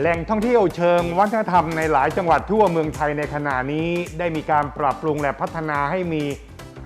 แหล่งท่องเที่ยวเชิงวัฒนธรรมในหลายจังหวัดทั่วเมืองไทยในขณะนี้ ได้มีการปรับปรุงและพัฒนาให้มี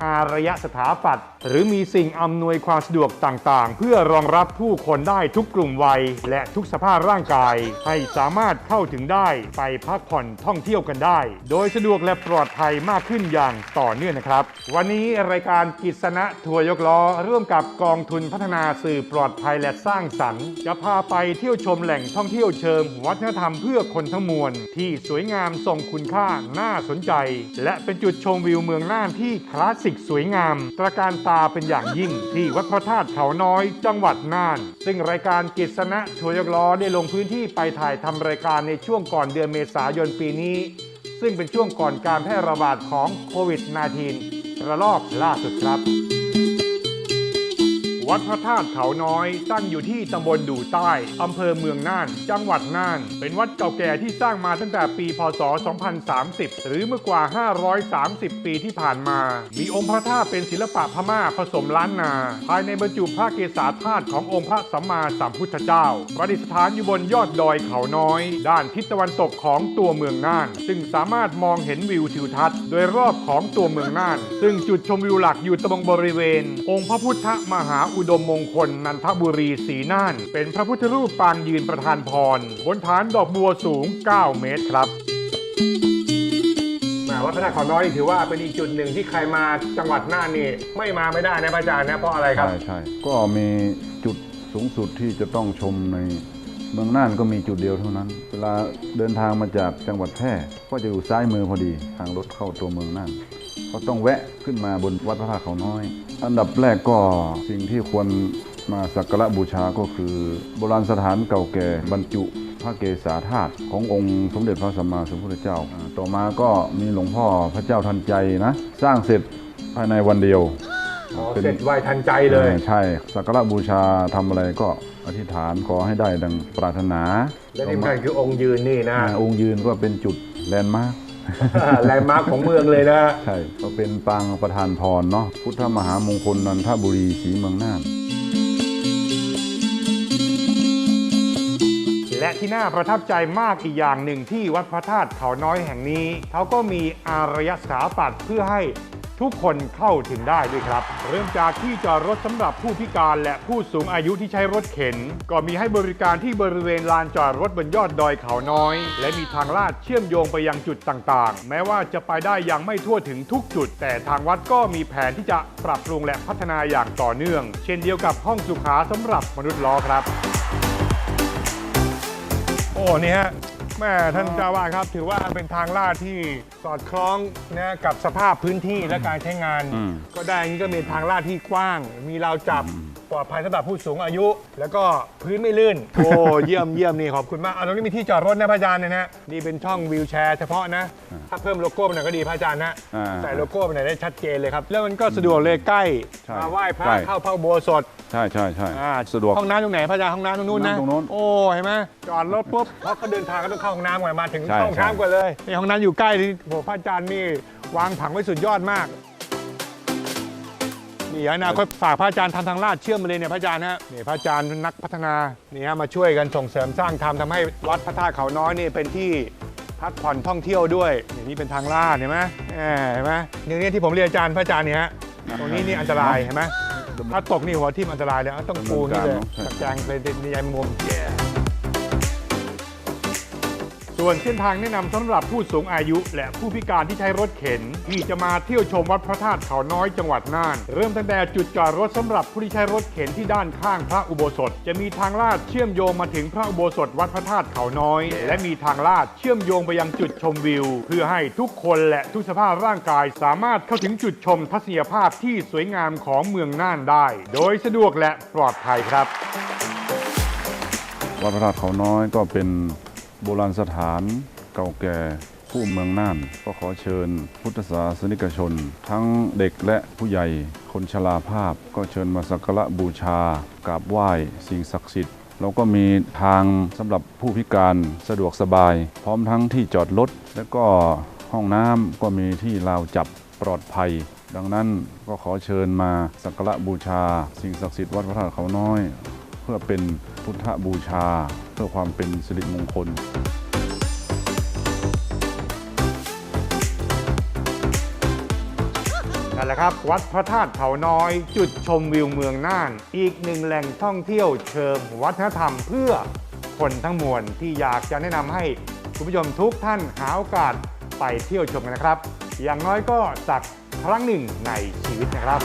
อารยสถาปัตย์ หรือมีสิ่งอำนวยความสะดวกต่างๆ เพื่อรองรับผู้คนได้ทุกกลุ่มวัย และทุกสภาพร่างกาย ให้สามารถเข้าถึงได้ไปพักผ่อนท่องเที่ยวกันได้ โดยสะดวกและปลอดภัยมากขึ้นอย่างต่อเนื่องนะครับ วันนี้รายการกิษณะทัวร์ยกล้อ ร่วมกับกองทุนพัฒนาสื่อปลอดภัยและสร้างสรรค์จะพาไปเที่ยวชมแหล่งท่องเที่ยวเชิงวัฒนธรรมเพื่อคนทั้งมวล ที่สวยงามทรงคุณค่าน่าสนใจ และเป็นจุดชมวิวเมืองน่านที่คลาสสิกสวยงามตระการตาเป็นอย่างยิ่ง ที่วัดพระธาตุเขาน้อยจังหวัดน่าน ซึ่งรายการกิษณะทัวยกล้อได้ลงพื้นที่ไปถ่ายทำรายการในช่วงก่อนเดือนเมษายนปีนี้ ซึ่งเป็นช่วงก่อนการแพร่ระบาดของโควิด -19 ระลอกล่าสุดครับ วัดพระธาตุเขาน้อย ตั้งอยู่ที่ตำบลดูใต้อำเภอเมืองน่าน จังหวัดน่าน เป็นวัดเก่าแก่ที่สร้างมาตั้งแต่ปี พศ 2030 หรือเมื่อกว่า 530 ปีที่ผ่านมา มีองค์พระธาตุเป็นศิลปะพม่าผสมล้านนา ภายในบรรจุพระเกศาธาตุขององค์พระสัมมาสัมพุทธเจ้า ประดิษฐานอยู่บนยอดดอยเขาน้อย ด้านทิศตะวันตกของตัวเมืองน่าน ซึ่งสามารถมองเห็นวิวทิวทัศน์โดยรอบของตัวเมืองน่าน ซึ่งจุดชมวิวหลักอยู่ตรงบริเวณ องค์พระพุทธมหาอุดมมงคลนันทบุรีสีน่าน เป็นพระพุทธรูปปางยืนประธานพร บนฐานดอกบัวสูง 9 เมตรครับแหมวัดพระธาตุเขาน้อยนี่ถือว่าเป็นอีกจุดหนึ่งที่ใครมาจังหวัดน่านนี่ไม่มาไม่ได้นะพระอาจารย์นะเพราะอะไรครับ ใช่ใช่ก็มีจุดสูงสุดที่จะต้องชมในเมืองน่านก็มีจุดเดียวเท่านั้น เวลาเดินทางมาจากจังหวัดแพร่ก็จะอยู่ซ้ายมือพอดีทางรถเข้าตัวเมืองน่าน ก็ต้องแวะขึ้นมาบนวัดพระธาตุเขาน้อย อันดับแรกก็สิ่งที่ควรมาสักการะบูชาก็คือ โบราณสถานเก่าแก่บรรจุพระเกศาธาตุขององค์สมเด็จพระสัมมาสัมพุทธเจ้าอ่าต่อมาก็มีหลวงพ่อพระเจ้าทันใจนะ สร้างเสร็จภายในวันเดียวอ๋อเป็นเสร็จไวทันใจเลยออใช่สักการะบูชาทำอะไรก็อธิษฐานขอให้ได้ดังปรารถนา และที่สำคัญคือองค์ยืนนี่นะอ่าองค์ยืนก็เป็นจุดแลนด์มาร์ค แลนด์มาร์คของเมืองเลยนะใช่ก็เป็นปางประธานพรเนาะพุทธมหามงคลนันทบุรีศรีเมืองน่านและที่น่าประทับใจมากอีกอย่างหนึ่งที่วัดพระธาตุเขาน้อยแห่งนี้ เขาก็มีอารยสถาปัตย์เพื่อให้ ทุกคนเข้าถึงได้ด้วยครับ เริ่มจากที่จอดรถสำหรับผู้พิการและผู้สูงอายุที่ใช้รถเข็น ก็มีให้บริการที่บริเวณลานจอดรถบนยอดดอยเขาน้อย และมีทางลาดเชื่อมโยงไปยังจุดต่างๆ แม้ว่าจะไปได้ยังไม่ทั่วถึงทุกจุด แต่ทางวัดก็มีแผนที่จะปรับปรุงและพัฒนาอย่างต่อเนื่อง เช่นเดียวกับห้องสุขาสำหรับมนุษย์ล้อครับ โอ้นี่ฮะ แม่ท่านเจ้าวาดครับ ถือว่าเป็นทางลาดที่สอดคล้องนะกับสภาพพื้นที่และการใช้งานอืมก็ได้อย่างนี้ก็มีทางลาดที่กว้าง มีราวจับ ปลอดภัยสำหรับผู้สูงอายุ แล้วก็พื้นไม่ลื่น โอ้เยี่ยมเยี่ยมนี่ขอบคุณมากเอาตรงนี้มีที่จอดรถนะพระอาจารย์เนี่ยนะนี่เป็นช่องวิวแชร์เฉพาะนะ ถ้าเพิ่มโลโก้ไปหน่อยก็ดีพระอาจารย์นะอ่าใส่โลโก้ไปหน่อยได้ชัดเจนเลยครับแล้วมันก็สะดวกเลยใกล้ใช่มาไหว้พระใช่เข้าพระอุโบสถ ใช่ใช่ใช่อ่าสะดวก ห้องน้ำตรงไหนพระอาจารย์ห้องน้ำตรงนู้นนะห้องน้ำตรงนู้นโอ้เห็นไหมจอดรถปุ๊บเพราะเขาเดินทางก็ต้องเข้าห้องน้ำก่อนมาถึงใช่เข้าห้องใช่ น้ำก่อนเลยนี่ห้องน้ำอยู่ใกล้ที่โหพระอาจารย์นี่วางผังไว้สุดยอดมาก นี่อนาคตฝากพระอาจารย์ทำทางลาดเชื่อมมาเลยเนี่ยพระอาจารย์ฮะนี่พระอาจารย์นักพัฒนานี่ฮะมาช่วยกันส่งเสริมสร้างทำทำให้วัดพระธาตุเขาน้อยนี่เป็นที่พักผ่อนท่องเที่ยวด้วยนี่นี่เป็นทางลาดเห็นไหมแหมเห็นไหมอย่างนี้ที่ผมเรียนอาจารย์พระอาจารย์เนี่ยฮะตรงนี้นี่อันตรายเห็นไหมถ้าตกนี่หัวทิ่มอันตรายเลยต้องปูนี่เลยใช่ตะแกรงเป็นใยแมงมุม ส่วนเส้นทางแนะนำสำหรับผู้สูงอายุ และผู้พิการที่ใช้รถเข็น ที่จะมาเที่ยวชมวัดพระธาตุเขาน้อยจังหวัดน่าน เริ่มตั้งแต่จุดจอดรถสำหรับผู้ที่ใช้รถเข็นที่ด้านข้างพระอุโบสถ จะมีทางลาดเชื่อมโยงมาถึงพระอุโบสถวัดพระธาตุเขาน้อย และมีทางลาดเชื่อมโยงไปยังจุดชมวิว เพื่อให้ทุกคนและทุกสภาพร่างกาย สามารถเข้าถึงจุดชมทัศนียภาพที่สวยงามของเมืองน่านได้ โดยสะดวกและปลอดภัยครับ วัดพระธาตุเขาน้อยก็เป็น โบราณสถานเก่าแก่ผู้เมืองน่านก็ขอเชิญพุทธศาสนิกชน ทั้งเด็กและผู้ใหญ่คนชราภาพ ก็เชิญมาสักการะบูชากราบไหว้สิ่งศักดิ์สิทธิ์แล้วก็มีทางสำหรับผู้พิการสะดวกสบาย พร้อมทั้งที่จอดรถและก็ห้องน้ำก็มีที่ราวจับปลอดภัย ดังนั้นก็ขอเชิญมาสักการะบูชา สิ่งศักดิ์สิทธิ์วัดพระธาตุเขาน้อย เพื่อเป็นพุทธบูชา เพื่อความเป็นสิริมงคลนั่นแหละครับวัดพระธาตุเขาน้อย จุดชมวิวเมืองน่าน อีกหนึ่งแหล่งท่องเที่ยวเชิงวัฒนธรรมเพื่อคนทั้งมวลที่อยากจะแนะนำให้คุณผู้ชมทุกท่านหาโอกาสไปเที่ยวชมกันนะครับ อย่างน้อยก็สักครั้งหนึ่งในชีวิตนะครับ